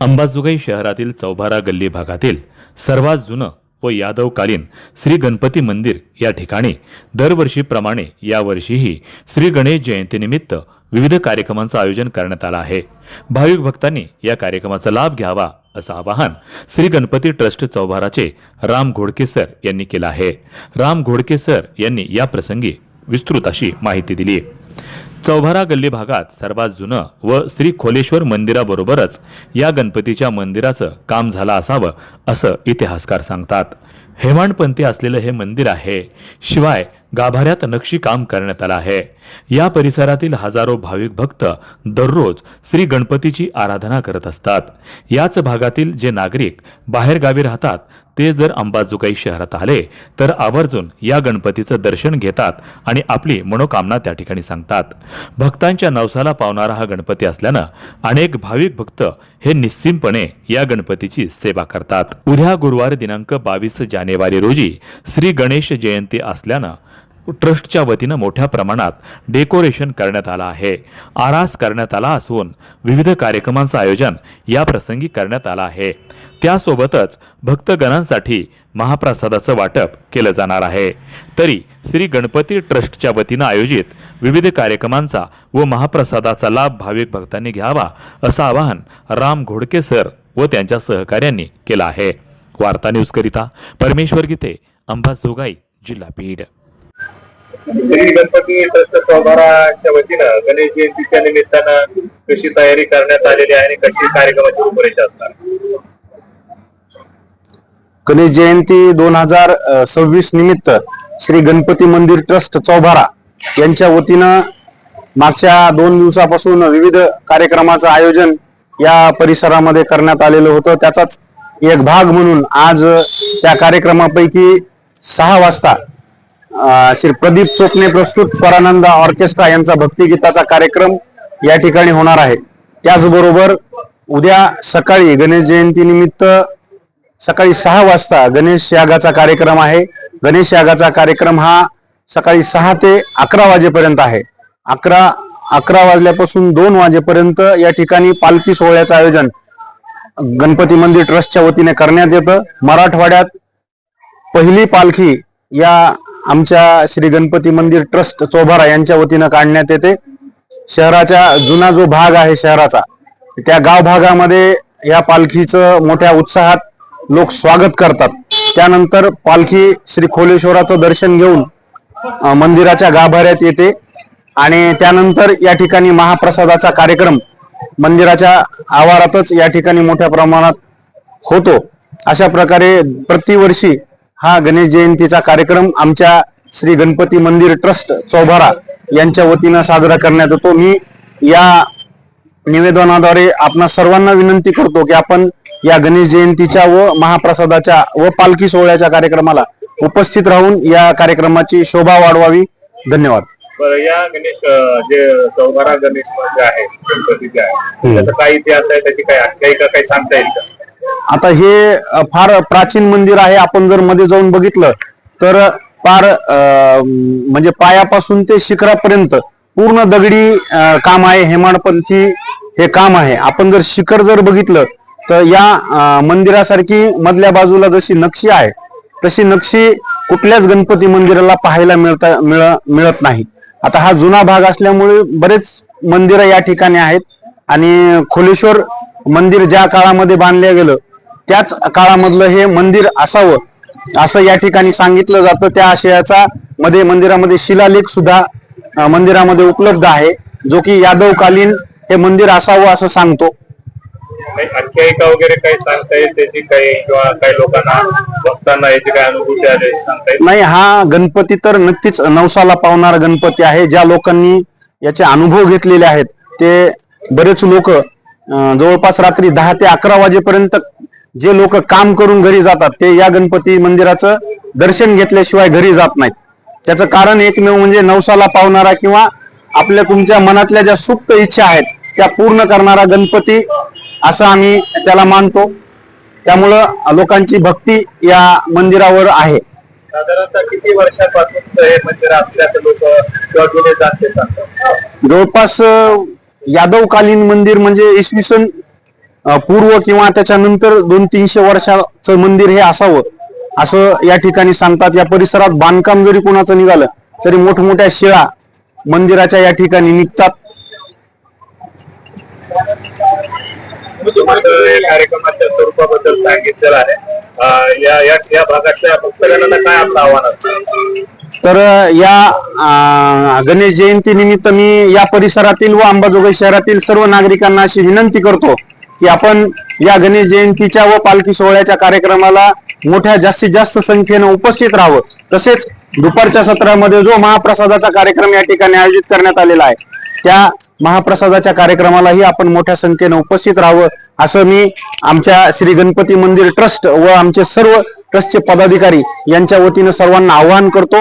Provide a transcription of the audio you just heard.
अंबाजोगाई शहरातील चौभारा गल्ली भागातील सर्वात जुनं व यादवकालीन श्री गणपती मंदिर या ठिकाणी दरवर्षीप्रमाणे यावर्षीही श्री गणेश जयंतीनिमित्त विविध कार्यक्रमांचं आयोजन करण्यात आलं आहे. भाविक भक्तांनी या कार्यक्रमाचा लाभ घ्यावा असं आवाहन श्री गणपती ट्रस्ट चौभाराचे राम घोडके सर यांनी केलं आहे. राम घोडके सर यांनी या प्रसंगी विस्तृत अशी माहिती दिली. चौभारा गल्ली भागात सर्वात जुनं व श्री खोलेश्वर मंदिराबरोबरच या गणपतीच्या मंदिराचं काम झालं असावं असं इतिहासकार सांगतात. हेमाडपंथी असलेलं हे मंदिर आहे. शिवाय गाभाऱ्यात नक्षी काम करण्यात आलं आहे. या परिसरातील हजारो भाविक भक्त दररोज श्री गणपतीची आराधना करत असतात. याच भागातील जे नागरिक बाहेरगावी राहतात ते जर अंबाजोगाई शहरात आले तर आवर्जून या गणपतीचं दर्शन घेतात आणि आपली मनोकामना त्या ठिकाणी सांगतात. भक्तांच्या नवसाला पावणारा हा गणपती असल्यानं अनेक भाविक भक्त हे निश्चिमपणे या गणपतीची सेवा करतात. उद्या गुरुवार दिनांक बावीस जानेवारी रोजी श्री गणेश जयंती असल्यानं ट्रस्टच्या वतीनं मोठ्या प्रमाणात डेकोरेशन करण्यात आलं आहे. आरास करण्यात आला असून विविध कार्यक्रमांचं आयोजन या प्रसंगी करण्यात आलं आहे. त्यासोबतच भक्तगणांसाठी महाप्रसादाचं वाटप केलं जाणार आहे. तरी श्री गणपती ट्रस्टच्या वतीनं आयोजित विविध कार्यक्रमांचा व महाप्रसादाचा लाभ भाविक भक्तांनी घ्यावा असं आवाहन राम घोडके सर व त्यांच्या सहकाऱ्यांनी केलं आहे. वार्ता न्यूजकरिता परमेश्वर गीते अंबाजोगाई जिल्हा बीड श्री गणपती ट्रस्ट सौभाराच्या वतीनं गणेश जयंतीच्या निमित्तानं कशी तयारी करण्यात आलेली आहे आणि कशी कार्यक्रमाची रूपरेषा असणार? गणेश जयंती दोन हजार सव्वीस निमित्त श्री गणपती मंदिर ट्रस्ट चौभारा यांच्या वतीनं मागच्या दोन दिवसापासून विविध कार्यक्रमाचं आयोजन या परिसरामध्ये करण्यात आलेलं होतं. त्याचाच एक भाग म्हणून आज त्या कार्यक्रमापैकी सहा वाजता श्री प्रदीप चोपणे प्रस्तुत स्वरानंद ऑर्केस्ट्रा यांचा भक्तिगीताचा कार्यक्रम या ठिकाणी होणार आहे. त्याचबरोबर उद्या सकाळी गणेश जयंती निमित्त सकाळी सहा वाजता गणेश यागाचा कार्यक्रम आहे. गणेश यागाचा कार्यक्रम हा सकाळी सहा ते अकरा वाजेपर्यंत आहे. अकरा अकरा वाजल्यापासून दोन वाजेपर्यंत या ठिकाणी पालखी सोहळ्याचं आयोजन गणपती मंदिर ट्रस्टच्या वतीने करण्यात येतं. मराठवाड्यात पहिली पालखी या आमच्या श्री गणपती मंदिर ट्रस्ट चोभारा यांच्या वतीनं काढण्यात येते. शहराच्या जुना जो भाग आहे शहराचा त्या गाव भागामध्ये या पालखीचं मोठ्या उत्साहात लोक स्वागत करतात. त्यानंतर पालखी श्री खोलेश्वराचं दर्शन घेऊन मंदिराच्या गाभाऱ्यात येते आणि त्यानंतर या ठिकाणी महाप्रसादाचा कार्यक्रम मंदिराच्या आवारातच या ठिकाणी मोठ्या प्रमाणात होतो. अशा प्रकारे प्रतिवर्षी हा गणेश जयंतीचा कार्यक्रम आमच्या श्री गणपती मंदिर ट्रस्ट चौभारा यांच्या वतीनं साजरा करण्यात येतो. मी या निवेदनाद्वारे आपणा सर्वांना विनंती करतो की आपण या गणेश जयंतीच्या व महाप्रसादाच्या व पालखी सोहळ्याच्या कार्यक्रमाला उपस्थित राहून या कार्यक्रमाची शोभा वाढवावी. धन्यवाद. या गणेश जे चौबारा गणेश जे आहे गणपती जे आहे त्याचा काय इतिहास आहे त्याची काय आख्यायिका काही सांगता येईल का? आता हे फार प्राचीन मंदिर आहे. आपण जर मध्ये जाऊन बघितलं तर फार म्हणजे पायापासून ते शिखरापर्यंत पूर्ण दगडी काम आहे. हेमाडपंथी हे काम आहे. आपण जर शिखर जर बघितलं तर या मंदिरासारखी मधल्या बाजूला जशी नक्षी आहे तशी नक्षी कुठल्याच गणपती मंदिराला पाहायला मिळता मिळ मिळत नाही. आता हा जुना भाग असल्यामुळे बरेच मंदिरं या ठिकाणी आहेत. आणि खोलेश्वर मंदिर ज्या काळामध्ये बांधलं गेलं त्याच काळामधलं हे मंदिर असावं असं या ठिकाणी सांगितलं जातं. त्या आशयाचा मध्ये मंदिरामध्ये शिलालेख सुद्धा मंदिरामध्ये उपलब्ध आहे जो की यादवकालीन हे मंदिर असावं असं सांगतो. काही आख्यायिका वगैरे काही सांगता येईल त्याची काही किंवा काही लोकांना भक्तांना याची काही अनुभूती आली सांगता येईल नाही हा गणपती तर नक्कीच नवसाला पावणारा गणपती आहे. ज्या लोकांनी याचे अनुभव घेतलेले आहेत ते बरेच लोक जवळपास रात्री दहा ते अकरा वाजेपर्यंत जे लोक काम करून घरी जातात ते या गणपती मंदिराचं दर्शन घेतल्याशिवाय घरी जात नाहीत. त्याचं कारण एकमेव म्हणजे नवसाला पावणारा किंवा आपल्या तुमच्या मनातल्या ज्या सुप्त इच्छा आहेत त्या पूर्ण करणारा गणपती असं आम्ही त्याला मानतो. त्यामुळं लोकांची भक्ती या मंदिरावर आहे. साधारणतः किती वर्षापासून हे मंदिर असल्याचं लोक जवळपास यादवकालीन मंदिर म्हणजे इसवी सन पूर्व किंवा त्याच्यानंतर दोन तीनशे वर्षाचं मंदिर हे असावं. असं या ठिकाणी सांगतात. या परिसरात बांधकाम जरी कोणाचं निघालं तरी मोठमोठ्या शिळा मंदिराच्या या ठिकाणी निघतात. कार्यक्रमाच्या स्वरूपाबद्दल सांगितलेलं आहे. या या या भागातल्या भक्तगणांना काय आपलं आव्हान असतं? तर या गणेश जयंती निमित्त मी या परिसरातील व अंबाजोगाई शहरातील सर्व नागरिकांना अशी विनंती करतो की आपण या गणेश जयंतीच्या व पालखी सोहळ्याच्या कार्यक्रमाला मोठ्या जास्तीत जास्त संख्येनं उपस्थित राहावं. तसेच दुपारच्या सत्रामध्ये जो महाप्रसादाचा कार्यक्रम या ठिकाणी आयोजित करण्यात आलेला आहे त्या महाप्रसादाच्या कार्यक्रमालाही आपण मोठ्या संख्येनं उपस्थित राहावं असं मी आमच्या श्री गणपती मंदिर ट्रस्ट व आमचे सर्व ट्रस्टचे पदाधिकारी यांच्या वतीनं सर्वांना आवाहन करतो.